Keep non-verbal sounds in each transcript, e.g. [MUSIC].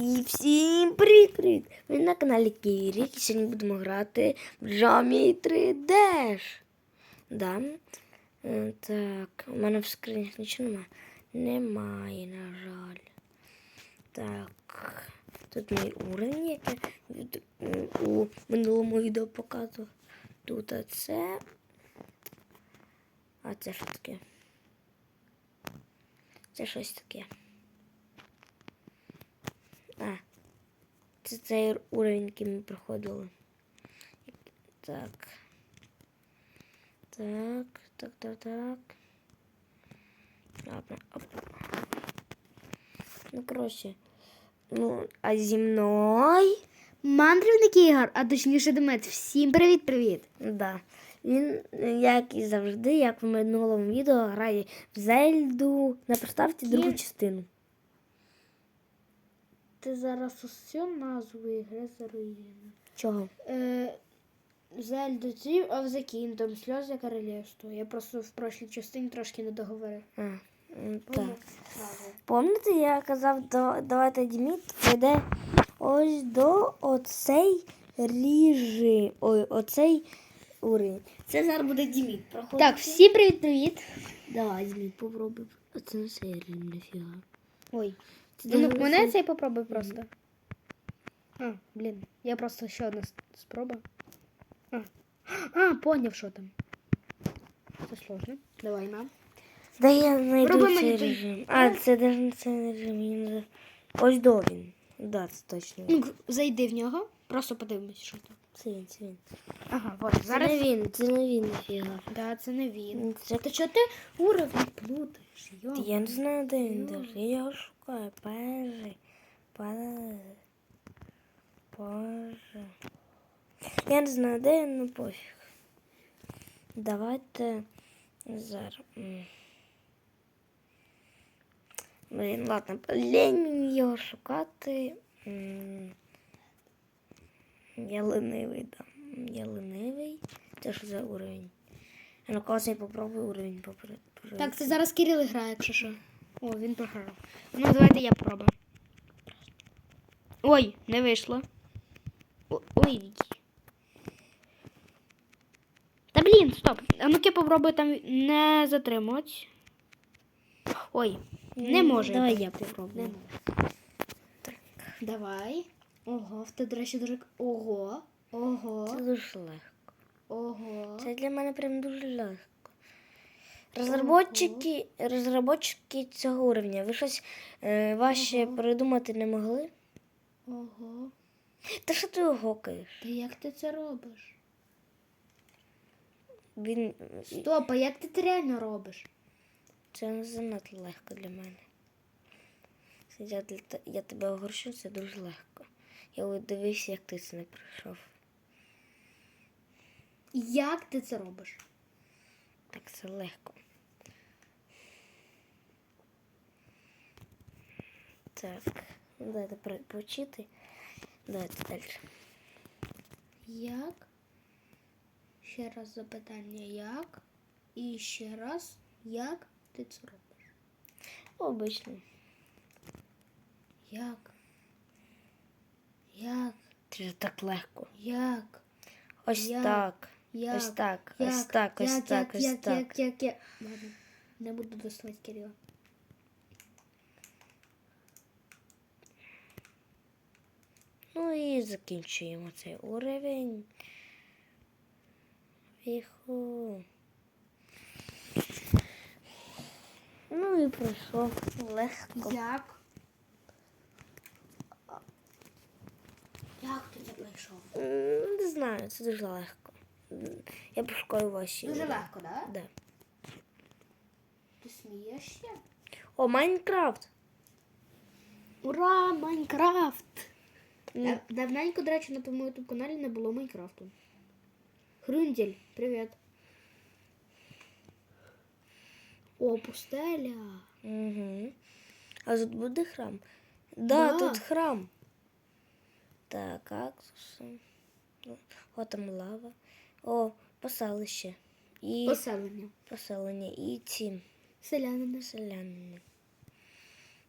І всім привіт-привіт! Ви на каналі Кірік і сьогодні будемо грати в Джамі 3D. Да. Е, Так, у мене в скринях нічого немає. Немає, на жаль. Так. Тут мій уровень, як я від- е, у минулому відео показував. Тут це. А це що таке? Це щось таке. А, це цей уровень, який ми проходили. Так. Так, так, так, так. Ладно, оп. Ну, коротше. Ну, а зі мною. Мандрівник ігор, а точніше Демет. Всім привіт-привіт. Да. Він, як і завжди, як в минулому відео, грає в Зельду на приставці другу частину. Ти зараз усю назву ігри заруїнив. Чого? Е, Zelda Team of the Kingdom, Сльози Королівства. Я просто в прошлій частині трошки не договорив. А, так. Помните, я казав, давайте Діміт прийде ось до оцей ріжи. Ой, оцей уровень. Це зараз буде Діміт. Так, всім привіт-привіт. Давай, Діміт, попробуй. А це не рівень, нафіга. Ой. Ну, мене цей попробуй просто. А, блін, я просто ще одна спроба. А, а поняв, що там. Це сложно. Давай на. Да я знайду Пробуй цей режим. А, це навіть не цей режим. Ось до він. Да, це точно. Ну, зайди в нього, просто подивимось, що там. Це він, це він. Ага, вот. Це Зараз. не він, це не він, нафіга. Да, це не він. Це Та чого ти уровень плутаєш? Йо. Я не знаю, де він даже. Я його шукаю. Перший. Перший. Боже. Я не знаю, де він, ну пофіг. Давайте зараз. Блін, ладно, лень його шукати. Я ленивий, да. Я ленивий. Це що за уровень? А ну когось я попробую уровень попри. Так, це зараз Кирил грає, якщо що. О, він програв. Ну, давайте я попробую. Ой, не вийшло. О- Ой. Та блін, стоп. А ну-ка попробуй там не затримувати. Ой, не може. давай я попробую. Не може. Давай. Ого, в тебе, до речі, дуже. Ого. Ого. Це дуже легко. Ого. Це для мене прям дуже легко. Розробники, розробники цього уровня, ви щось е, важче придумати не могли? Ого. Та що ти його гокаєш? Та як ти це робиш? Він Стоп, а як ти це реально робиш? це не занадто легко для мене. Я, для я тебе огорчу, це дуже легко. Я от дивився, як ти це не пройшов. Як ти це робиш? Так це легко. Так, давайте почити. Давайте далі. Як? Ще раз запитання як? І ще раз, як ти це робиш? Обично. Як? Як? Це так легко. Як? Ось Як? так. Як? Ось так. Як? Ось так, ось як, так, як, ось як, так. як, як, як? Ладно, не буду доставати Кирила. Ну і закінчуємо цей уровень. Віху. Ну і пройшов легко. Як? Як ти це пройшов? Не знаю, це дуже легко. Я пошукаю ваші. Дуже легко, так? Да. Ти смієшся? О, Майнкрафт. Ура, Майнкрафт! Дав- Давненько, до речі, на твоєму ютуб каналі не було Майнкрафту. Хрюндель, привіт. О, пустеля. Угу. А тут буде храм? Да, Да. тут храм. Так, кактуси. О, там лава. О, поселище. І Поселення. поселення. І ці Селянини. селяни.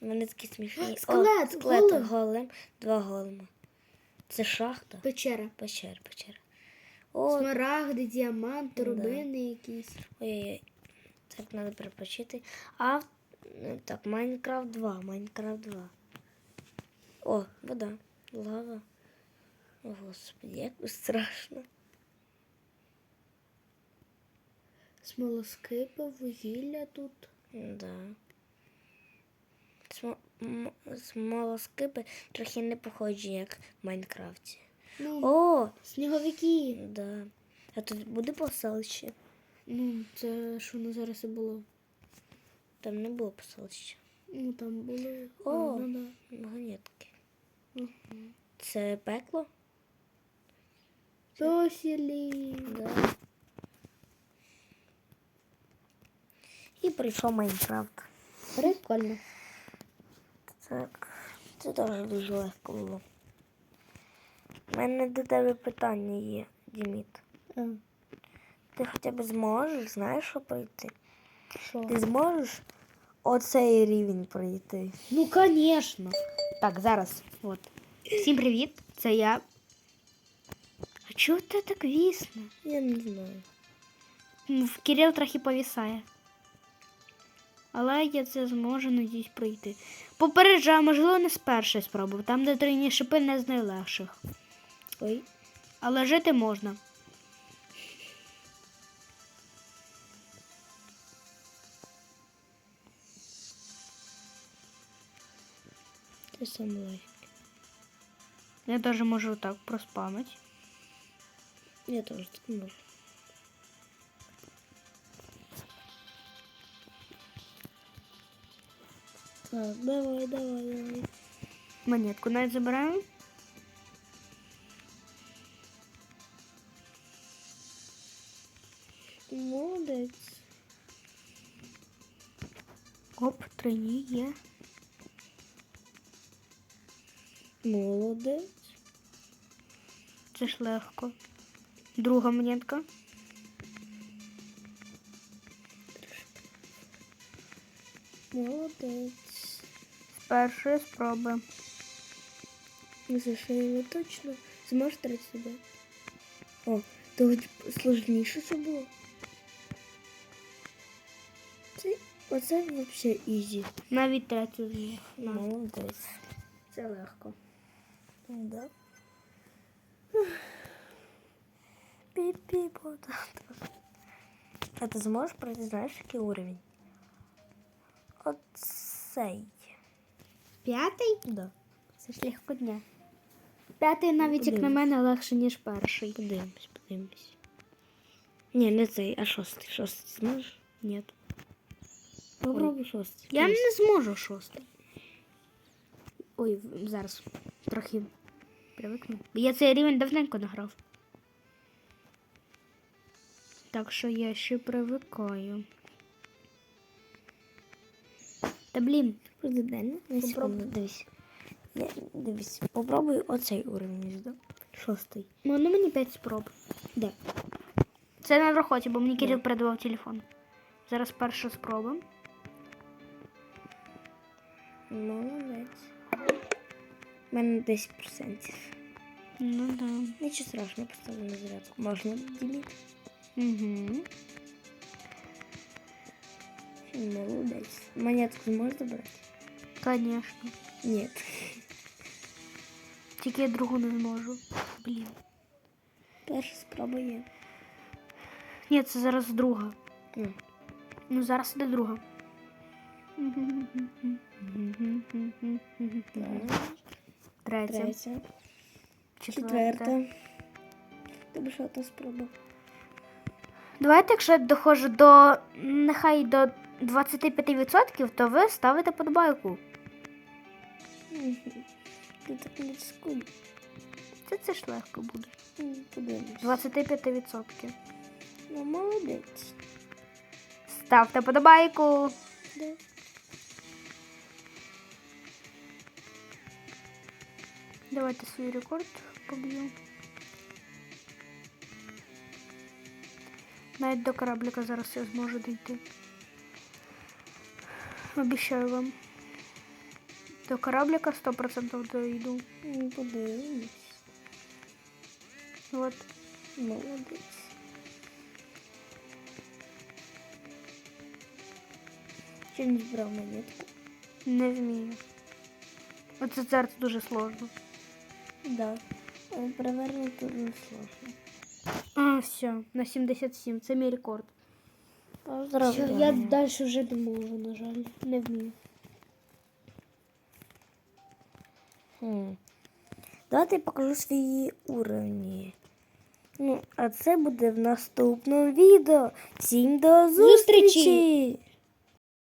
Вони такі смішні. Скелет, О, скелет, голем. голем, два голема. Це шахта. Печера. Печера, печера. О, Смарагди, діаманти, Да. рубини якісь. ой-ой-ой. Так, треба перепочити. А так, Майнкрафт 2, Майнкрафт 2. О, вода, лава. О, господи, як страшно. Смолоскипи, вугілля тут. Да. Смо- Смолоскипи трохи не похожі, як в Майнкрафті. Ну, О, сніговики. да. А тут буде поселище. Ну, це що воно зараз і було. Там не було поселища. Ну, там були. О. А, ну, да. Вагонетки. Це пекло? Поселі. Да. І прийшов Майнкрафт. Прикольно. Так, це теж дуже легко було. У мене до тебе питання є, Діміт. А, Ти хоча б зможеш, знаєш, що пройти? що? Ти зможеш оцей рівень пройти? Ну, звісно. Так, зараз. От. Всім привіт. Це я. А чого ти так вісне? Я не знаю. В Кирил трохи повісає. Але я це зможу надіюсь пройти. Попереджаю, можливо, не з першої спроби. Там, де тройні шипи, не з найлегших. Ой, Але жити можна. це саме легке. Я теж можу так проспамити. Я теж так можу. Так, давай, давай, давай. Монетку навіть забираємо. Молодець. Оп, тройні є. Молодець. Це ж легко. Друга монетка. Молодець. З першої спроби. Ну, не точно. Зможеш третій сюди. О, то хоч сложніше це було. Це, оце взагалі ізі. Навіть третю. Молодець. Це легко. Да. [SIGHS] Потато. А ти зможеш пройти, знаєш, який уровень? Оцей. П'ятий? Да. Це ж легко дня. П'ятий навіть, як на мене, легше, ніж перший. Подивимось, подивимось. Ні, не цей, а шостий. Шостий зможеш? Ні. Попробуй шостий. Я не зможу шостий. Ой, зараз трохи привикну. Я цей рівень давненько не грав. Так що я ще привикаю. Та блін, Президент, на Попробуй. дивись. Я, дивись, попробуй оцей уровень, да? Шостий. ну ну мені 5 спроб. Де? Це на рахоті, бо мені Кирил Да. передавав телефон. Зараз перша спроба. Молодець. У мене 10%. Ну да. Нічого страшного, поставлю на зарядку. Можна ділити? Угу. Молодець. Монетку зможеш забрати? Конечно. Ні. Тільки я другу не зможу. Блін. Перша спроба є. Ні, це зараз друга. Ну, Ну, зараз іде друга. так. Третя. Третя. Четверта. Тобі що та спроба? Давайте, якщо я доходжу до нехай до 25%, то ви ставите подобайку. Ти так не. Це, це ж легко буде. Подивимось. 25%. Ну, молодець. Ставте подобайку. Да. Давайте свій рекорд поб'ю. Навіть до кораблика зараз я зможу дійти. Обіцяю вам. До кораблика 100% дойду. Ну, Подивимось. Вот. Молодець. Чи не збрав монетку? Не вмію. Оце зараз дуже сложно. Да. Е, Перевернути дуже сложно. А, все, на 77. Це мій рекорд. Поздравляю. Я далі вже не можу, на жаль. Не вмію. Хм. Давайте я покажу свої уровні. Ну, а це буде в наступному відео. Всім до Зустрічі! зустрічі!